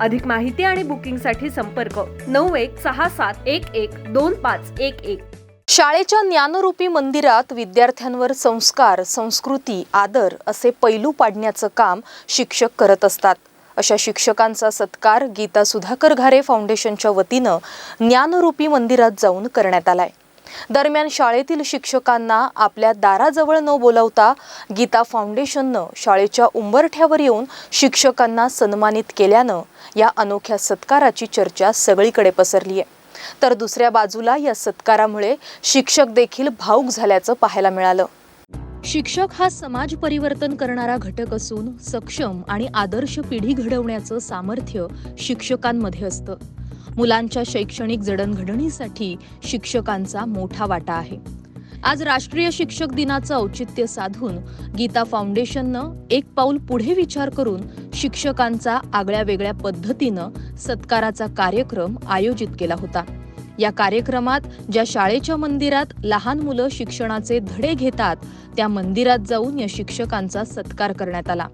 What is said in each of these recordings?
अधिक माहिती आणि बुकिंगसाठी संपर्क नऊ एक सहा सात एक एक दोन पाच एक एक. शाळेच्या ज्ञानरूपी मंदिरात विद्यार्थ्यांवर संस्कार संस्कृती आदर असे पैलू पाडण्याचं काम शिक्षक करत असतात. अशा शिक्षकांचा सत्कार गीता सुधाकर घारे फाउंडेशनच्या वतीनं ज्ञानरूपी मंदिरात जाऊन करण्यात आलाय. दरम्यान शाळेतील शिक्षकांना आपल्या दाराजवळ न बोलावता गीता फाउंडेशननं शाळेच्या उंबरठ्यावर येऊन शिक्षकांना सन्मानित केल्यानं या अनोख्या सत्काराची चर्चा सगळीकडे पसरली आहे तर दुसऱ्या बाजूला या सत्कारामुळे शिक्षक देखील भाऊक झाल्याचं पाहायला मिळालं. शिक्षक हा समाज परिवर्तन करणारा घटक असून सक्षम आणि आदर्श पिढी घडवण्याचं सामर्थ्य शिक्षकांमध्ये असतं. मुलांच्या शैक्षणिक जडणघडणीसाठी शिक्षकांचा मोठा वाटा आहे. आज राष्ट्रीय शिक्षक दिनाचं औचित्य साधून गीता फाउंडेशननं एक पाऊल पुढे विचार करून शिक्षकांचा आगळ्या वेगळ्या पद्धतीनं सत्काराचा कार्यक्रम आयोजित केला होता. या कार्यक्रमात ज्या शाळेच्या मंदिरात लहान मुलं शिक्षणाचे धडे घेतात त्या मंदिरात जाऊन या शिक्षकांचा सत्कार करण्यात आला.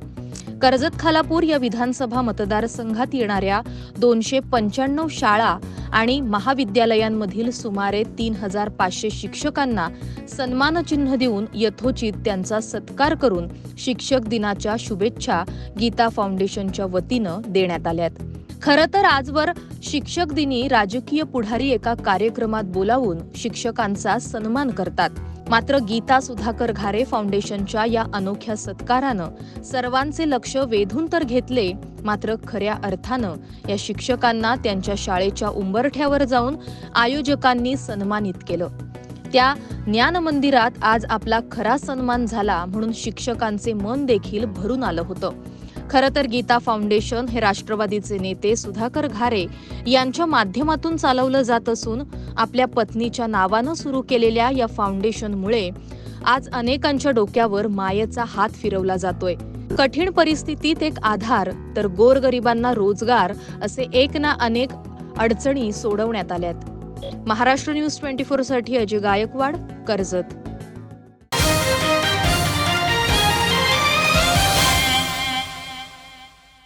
कर्जत खालापूर या विधानसभा मतदारसंघात येणाऱ्या दोनशे पंच्याण्णव शाळा आणि महाविद्यालयांमधील सुमारे तीन हजार पाचशे शिक्षकांना सन्मानचिन्ह देऊन यथोचित त्यांचा सत्कार करून शिक्षक दिनाच्या शुभेच्छा गीता फाउंडेशनच्या वतीनं देण्यात आल्यात. खरं तर आजवर शिक्षक दिनी राजकीय पुढारी एका कार्यक्रमात बोलावून शिक्षकांचा सन्मान करतात. मात्र गीता सुधाकर घारे फाउंडेशनच्या या अनोख्या सत्कारानं सर्वांचे लक्ष वेधून तर घेतले मात्र खऱ्या अर्थानं या शिक्षकांना त्यांच्या शाळेच्या उंबरठ्यावर जाऊन आयोजकांनी सन्मानित केलं. त्या ज्ञान मंदिरात आज आपला खरा सन्मान झाला म्हणून शिक्षकांचे मन देखील भरून आलं होतं. खरं तर गीता फाउंडेशन हे राष्ट्रवादीचे नेते सुधाकर घारे यांच्या माध्यमातून चालवलं जात असून आपल्या पत्नीच्या नावानं सुरू केलेल्या या फाउंडेशनमुळे आज अनेकांच्या डोक्यावर मायेचा हात फिरवला जातोय. कठीण परिस्थितीत एक आधार तर गोरगरिबांना रोजगार असे एक ना अनेक अडचणी सोडवण्यात आल्यात. महाराष्ट्र न्यूज ट्वेंटी फोरसाठी अजय गायकवाड कर्जत.